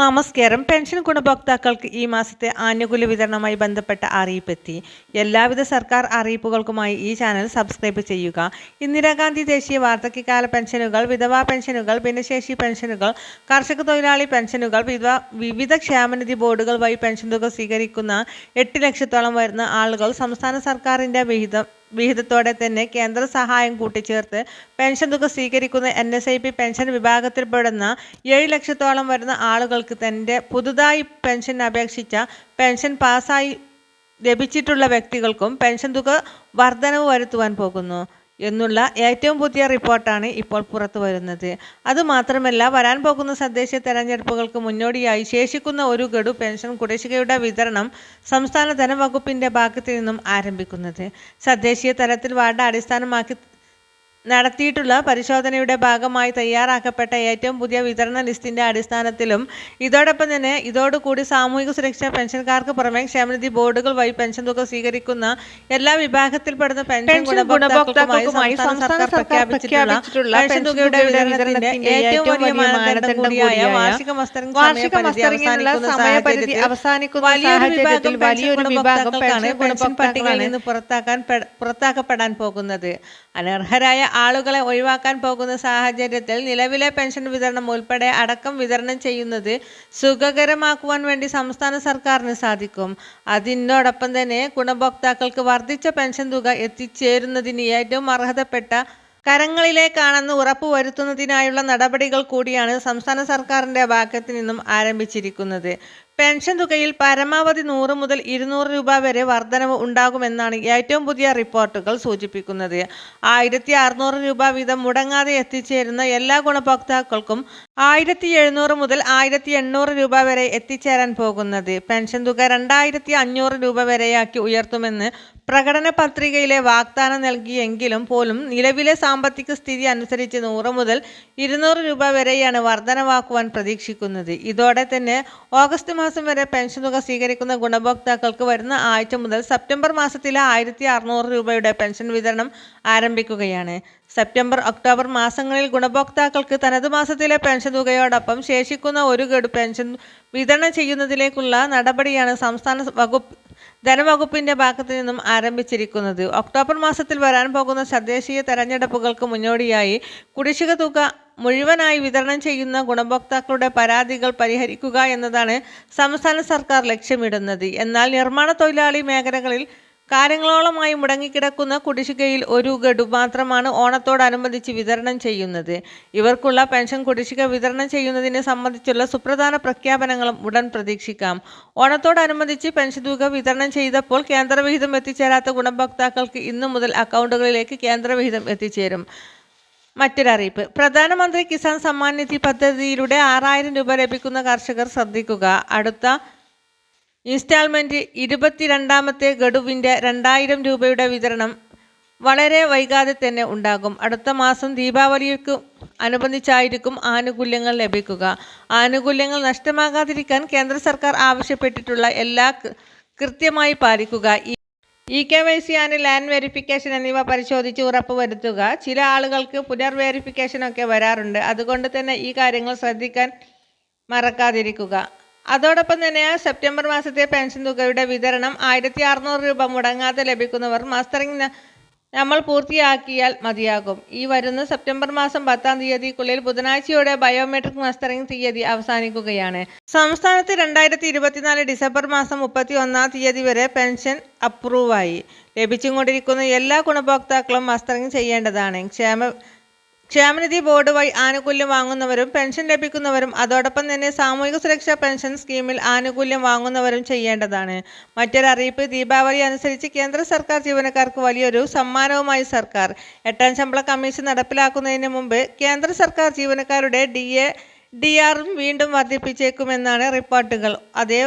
നമസ്കാരം. പെൻഷൻ ഗുണഭോക്താക്കൾക്ക് ഈ മാസത്തെ ആനുകൂല്യ വിതരണവുമായി ബന്ധപ്പെട്ട അറിയിപ്പെത്തി. എല്ലാവിധ സർക്കാർ അറിയിപ്പുകൾക്കുമായി ഈ ചാനൽ സബ്സ്ക്രൈബ് ചെയ്യുക. ഇന്ദിരാഗാന്ധി ദേശീയ വാർദ്ധക്യകാല പെൻഷനുകൾ വിധവാ പെൻഷനുകൾ ഭിന്നശേഷി പെൻഷനുകൾ കർഷക തൊഴിലാളി പെൻഷനുകൾ വിവിധ ക്ഷേമനിധി ബോർഡുകൾ വഴി പെൻഷൻ തുക സ്വീകരിക്കുന്ന എട്ട് ലക്ഷത്തോളം വരുന്ന ആളുകൾ സംസ്ഥാന സർക്കാരിന്റെ വിഹിതം വിഹിതത്തോടെ തന്നെ കേന്ദ്ര സഹായം കൂട്ടിച്ചേർത്ത് പെൻഷൻ തുക സ്വീകരിക്കുന്ന N S I P pension വിഭാഗത്തിൽപ്പെടുന്ന ഏഴ് ലക്ഷത്തോളം വരുന്ന ആളുകൾക്ക് തന്റെ പുതുതായി പെൻഷൻ അപേക്ഷിച്ച പെൻഷൻ പാസ്സായി ലഭിച്ചിട്ടുള്ള വ്യക്തികൾക്കും പെൻഷൻ തുക വർധനവ് വരുത്തുവാൻ പോകുന്നു. എന്നുള്ള ഏറ്റവും പുതിയ റിപ്പോർട്ടാണ് ഇപ്പോൾ പുറത്തു വരുന്നത്. അതുമാത്രമല്ല വരാൻ പോകുന്ന സദ്ദേശ തെരഞ്ഞെടുപ്പുകൾക്ക് മുന്നോടിയായി ശേഷിക്കുന്ന ഒരു ഗഡു പെൻഷൻ കുടിശ്ശികയുടെ വിതരണം സംസ്ഥാന ധനവകുപ്പിന്റെ ഭാഗത്തു നിന്നും ആരംഭിക്കുന്നത്. തദ്ദേശീയ തലത്തിൽ വാർഡ് അടിസ്ഥാനമാക്കി നടത്തിയിട്ടുള്ള പരിശോധനയുടെ ഭാഗമായി തയ്യാറാക്കപ്പെട്ട ഏറ്റവും പുതിയ വിതരണ ലിസ്റ്റിന്റെ അടിസ്ഥാനത്തിലും ഇതോടൊപ്പം തന്നെ ഇതോടുകൂടി സാമൂഹിക സുരക്ഷാ പെൻഷൻകാർക്ക് പുറമെ ക്ഷേമനിധി ബോർഡുകൾ വഴി പെൻഷൻ തുക സ്വീകരിക്കുന്ന എല്ലാ വിഭാഗത്തിൽപ്പെടുന്ന പെൻഷൻ ഗുണഭോക്താക്കൾക്കുമായി സംസ്ഥാന സർക്കാർ പ്രഖ്യാപിച്ചിട്ടുള്ള പെൻഷൻ തുകയുടെ വിതരണത്തിന്റെ ഏറ്റവും വലിയ മാനദണ്ഡം കൂടിയായ വാർഷിക മസ്റ്ററിംഗ് സമയപരിധി അവസാനിക്കുന്ന സാഹചര്യത്തിൽ വലിയൊരു വിഭാഗം പെൻഷൻ പെൻഷൻ പട്ടികയിൽ നിന്ന് പുറത്താക്കാൻ പുറത്താക്കപ്പെടാൻ പോകുന്നത്. അനർഹരായ ആളുകളെ ഒഴിവാക്കാൻ പോകുന്ന സാഹചര്യത്തിൽ നിലവിലെ പെൻഷൻ വിതരണം ഉൾപ്പെടെ അടക്കം വിതരണം ചെയ്യുന്നത് സുഖകരമാക്കുവാൻ വേണ്ടി സംസ്ഥാന സർക്കാരിന് സാധിക്കും. അതിനോടൊപ്പം തന്നെ ഗുണഭോക്താക്കൾക്ക് വർദ്ധിച്ച പെൻഷൻ തുക എത്തിച്ചേരുന്നതിന് ഏറ്റവും അർഹതപ്പെട്ട കരങ്ങളിലേക്കാണെന്ന് ഉറപ്പുവരുത്തുന്നതിനായുള്ള നടപടികൾ കൂടിയാണ് സംസ്ഥാന സർക്കാരിന്റെ ഭാഗത്തു നിന്നും ആരംഭിച്ചിരിക്കുന്നത്. പെൻഷൻ തുകയിൽ പരമാവധി നൂറ് മുതൽ ഇരുന്നൂറ് രൂപ വരെ വർധനവ് ഉണ്ടാകുമെന്നാണ് ഏറ്റവും പുതിയ റിപ്പോർട്ടുകൾ സൂചിപ്പിക്കുന്നത്. ആയിരത്തി അറുന്നൂറ് രൂപ വീതം മുടങ്ങാതെ എത്തിച്ചേരുന്ന എല്ലാ ഗുണഭോക്താക്കൾക്കും ആയിരത്തി എഴുന്നൂറ് മുതൽ ആയിരത്തി എണ്ണൂറ് രൂപ വരെ എത്തിച്ചേരാൻ പോകുന്നത്. പെൻഷൻ തുക രണ്ടായിരത്തി അഞ്ഞൂറ് രൂപ വരെയാക്കി ഉയർത്തുമെന്ന് പ്രകടന പത്രികയിലെ വാഗ്ദാനം നൽകിയെങ്കിലും പോലും നിലവിലെ സാമ്പത്തിക സ്ഥിതി അനുസരിച്ച് നൂറ് മുതൽ ഇരുന്നൂറ് രൂപ വരെയാണ് വർധനവാക്കുവാൻ പ്രതീക്ഷിക്കുന്നത്. ഇതോടെ തന്നെ ഓഗസ്റ്റ് മാസം വരെ പെൻഷൻ തുക സ്വീകരിക്കുന്ന ഗുണഭോക്താക്കൾക്ക് വരുന്ന ആഴ്ച മുതൽ സെപ്റ്റംബർ മാസത്തിലെ ആയിരത്തി അറുന്നൂറ് രൂപയുടെ പെൻഷൻ വിതരണം ആരംഭിക്കുകയാണ്. സെപ്റ്റംബർ ഒക്ടോബർ മാസങ്ങളിൽ ഗുണഭോക്താക്കൾക്ക് തനത് മാസത്തിലെ പെൻഷൻ തുകയോടൊപ്പം ശേഷിക്കുന്ന ഒരു ഗഡു പെൻഷൻ വിതരണം ചെയ്യുന്നതിലേക്കുള്ള നടപടിയാണ് സംസ്ഥാന വകുപ്പ് ധനവകുപ്പിന്റെ ഭാഗത്തു നിന്നും ആരംഭിച്ചിരിക്കുന്നത്. ഒക്ടോബർ മാസത്തിൽ വരാൻ പോകുന്ന തദ്ദേശീയ തെരഞ്ഞെടുപ്പുകൾക്ക് മുന്നോടിയായി കുടിശ്ശിക തുക മുഴുവനായി വിതരണം ചെയ്യുന്ന ഗുണഭോക്താക്കളുടെ പരാതികൾ പരിഹരിക്കുക എന്നതാണ് സംസ്ഥാന സർക്കാർ ലക്ഷ്യമിടുന്നത്. എന്നാൽ നിർമ്മാണ തൊഴിലാളി മേഖലകളിൽ കാര്യങ്ങളോളമായി മുടങ്ങിക്കിടക്കുന്ന കുടിശ്ശികയിൽ ഒരു ഗഡു മാത്രമാണ് ഓണത്തോടനുബന്ധിച്ച് വിതരണം ചെയ്യുന്നത്. ഇവർക്കുള്ള പെൻഷൻ കുടിശ്ശിക വിതരണം ചെയ്യുന്നതിനെ സംബന്ധിച്ചുള്ള സുപ്രധാന പ്രഖ്യാപനങ്ങളും ഉടൻ പ്രതീക്ഷിക്കാം. ഓണത്തോടനുബന്ധിച്ച് പെൻഷൻ തുക വിതരണം ചെയ്തപ്പോൾ കേന്ദ്രവിഹിതം എത്തിച്ചേരാത്ത ഗുണഭോക്താക്കൾക്ക് ഇന്നു മുതൽ അക്കൗണ്ടുകളിലേക്ക് കേന്ദ്രവിഹിതം എത്തിച്ചേരും. മറ്റൊരറിയിപ്പ് പ്രധാനമന്ത്രി കിസാൻ സമ്മാൻ നിധി പദ്ധതിയിലൂടെ ആറായിരം രൂപ ലഭിക്കുന്ന കർഷകർ ശ്രദ്ധിക്കുക. അടുത്ത ഇൻസ്റ്റാൾമെന്റ് ഇരുപത്തിരണ്ടാമത്തെ ഗഡുവിന്റെ രണ്ടായിരം രൂപയുടെ വിതരണം വളരെ വൈകാതെ തന്നെ ഉണ്ടാകും. അടുത്ത മാസം ദീപാവലിക്ക് അനുബന്ധിച്ചായിരിക്കും ആനുകൂല്യങ്ങൾ ലഭിക്കുക. ആനുകൂല്യങ്ങൾ നഷ്ടമാകാതിരിക്കാൻ കേന്ദ്ര സർക്കാർ ആവശ്യപ്പെട്ടിട്ടുള്ള എല്ലാ കൃത്യമായി പാലിക്കുക. E K Y C and land verification എന്നിവ പരിശോധിച്ച് ഉറപ്പുവരുത്തുക. ചില ആളുകൾക്ക് പുനർ വെരിഫിക്കേഷൻ ഒക്കെ വരാറുണ്ട്. അതുകൊണ്ട് തന്നെ ഈ കാര്യങ്ങൾ ശ്രദ്ധിക്കാൻ മറക്കാതിരിക്കുക. അതോടൊപ്പം തന്നെ സെപ്റ്റംബർ മാസത്തെ പെൻഷൻ തുകയുടെ വിതരണം ആയിരത്തി അറുന്നൂറ് രൂപ മുടങ്ങാതെ ലഭിക്കുന്നവർ മസ്റ്ററിംഗ് നമ്മൾ പൂർത്തിയാക്കിയാൽ മതിയാകും. ഈ വരുന്ന സെപ്റ്റംബർ മാസം പത്താം തീയതിക്കുള്ളിൽ ബുധനാഴ്ചയോടെ ബയോമെട്രിക് മസ്റ്ററിംഗ് തീയതി അവസാനിക്കുകയാണ്. സംസ്ഥാനത്ത് രണ്ടായിരത്തി ഇരുപത്തിനാല് ഡിസംബർ മാസം മുപ്പത്തി ഒന്നാം തീയതി വരെ പെൻഷൻ അപ്രൂവായി. ലഭിച്ചുകൊണ്ടിരിക്കുന്ന എല്ലാ ഗുണഭോക്താക്കളും മസ്റ്ററിംഗ് ചെയ്യേണ്ടതാണ്. ക്ഷേമ ക്ഷേമനിധി ബോർഡ് വഴി ആനുകൂല്യം വാങ്ങുന്നവരും പെൻഷൻ ലഭിക്കുന്നവരും അതോടൊപ്പം തന്നെ സാമൂഹിക സുരക്ഷാ പെൻഷൻ സ്കീമിൽ ആനുകൂല്യം വാങ്ങുന്നവരും ചെയ്യേണ്ടതാണ്. മറ്റൊരറിയിപ്പ് ദീപാവലി അനുസരിച്ച് കേന്ദ്ര സർക്കാർ ജീവനക്കാർക്ക് വലിയൊരു സമ്മാനവുമായി സർക്കാർ. എട്ടാം ശമ്പള കമ്മീഷൻ നടപ്പിലാക്കുന്നതിന് മുമ്പ് കേന്ദ്ര സർക്കാർ ജീവനക്കാരുടെ ഡി എ ഡി ആറും വീണ്ടും വർദ്ധിപ്പിച്ചേക്കുമെന്നാണ് റിപ്പോർട്ടുകൾ. അതേ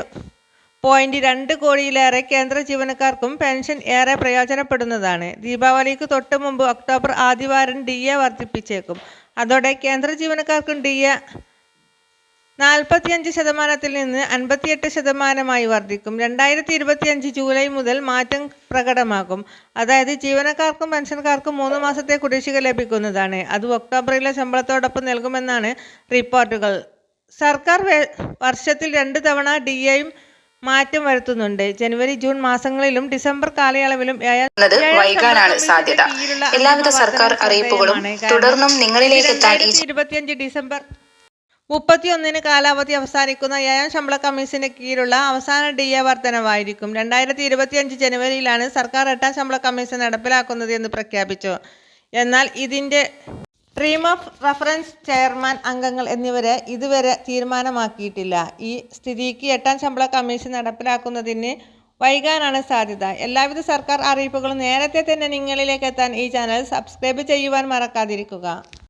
പോയിന്റ് രണ്ട് കോടിയിലേറെ കേന്ദ്ര ജീവനക്കാർക്കും പെൻഷൻ ഏറെ പ്രയോജനപ്പെടുന്നതാണ്. ദീപാവലിക്ക് തൊട്ട് മുമ്പ് ഒക്ടോബർ ആദ്യവാരം ഡി എ വർദ്ധിപ്പിച്ചേക്കും. അതോടെ കേന്ദ്ര ജീവനക്കാർക്കും ഡി എ നാൽപ്പത്തിയഞ്ച് ശതമാനത്തിൽ നിന്ന് അൻപത്തിയെട്ട് ശതമാനമായി വർദ്ധിക്കും. രണ്ടായിരത്തി ഇരുപത്തിയഞ്ച് ജൂലൈ മുതൽ മാറ്റം പ്രകടമാകും. അതായത് ജീവനക്കാർക്കും പെൻഷൻകാർക്കും മൂന്ന് മാസത്തെ കുടിശ്ശിക ലഭിക്കുന്നതാണ്. അത് ഒക്ടോബറിലെ ശമ്പളത്തോടൊപ്പം നൽകുമെന്നാണ് റിപ്പോർട്ടുകൾ. സർക്കാർ വർഷത്തിൽ രണ്ട് തവണ ഡി എയും മാറ്റം വരുത്തുന്നുണ്ട്. ജനുവരി ജൂൺ മാസങ്ങളിലും ഡിസംബർ കാലയളവിലും വൈകാനാണ് സാധ്യത. എല്ലാവിധ സർക്കാർ അറിയിപ്പുകളും തുടർന്നും നിങ്ങളിലേക്ക് എത്താൻ ഇരുപത്തിയഞ്ച് ഡിസംബർ മുപ്പത്തിയൊന്നിന് കാലാവധി അവസാനിക്കുന്ന ഏഴാം ശമ്പള കമ്മീഷന് കീഴിലുള്ള അവസാന ഡി എ വർധനവായിരിക്കും. രണ്ടായിരത്തി ഇരുപത്തിയഞ്ച് ജനുവരിയിലാണ് സർക്കാർ എട്ടാം ശമ്പള കമ്മീഷൻ നടപ്പിലാക്കുന്നത് എന്ന് പ്രഖ്യാപിച്ചു. എന്നാൽ ഇതിന്റെ ഡ്രീം ഓഫ് റഫറൻസ് ചെയർമാൻ അംഗങ്ങൾ എന്നിവരെ ഇതുവരെ തീരുമാനമാക്കിയിട്ടില്ല. ഈ സ്ഥിതിക്ക് എട്ടാം ശമ്പള കമ്മീഷൻ നടപ്പിലാക്കുന്നതിന് വൈകാനാണ് സാധ്യത. എല്ലാവിധ സർക്കാർ അറിയിപ്പുകളും നേരത്തെ തന്നെ നിങ്ങളിലേക്ക് എത്താൻ ഈ ചാനൽ സബ്സ്ക്രൈബ് ചെയ്യുവാൻ മറക്കാതിരിക്കുക.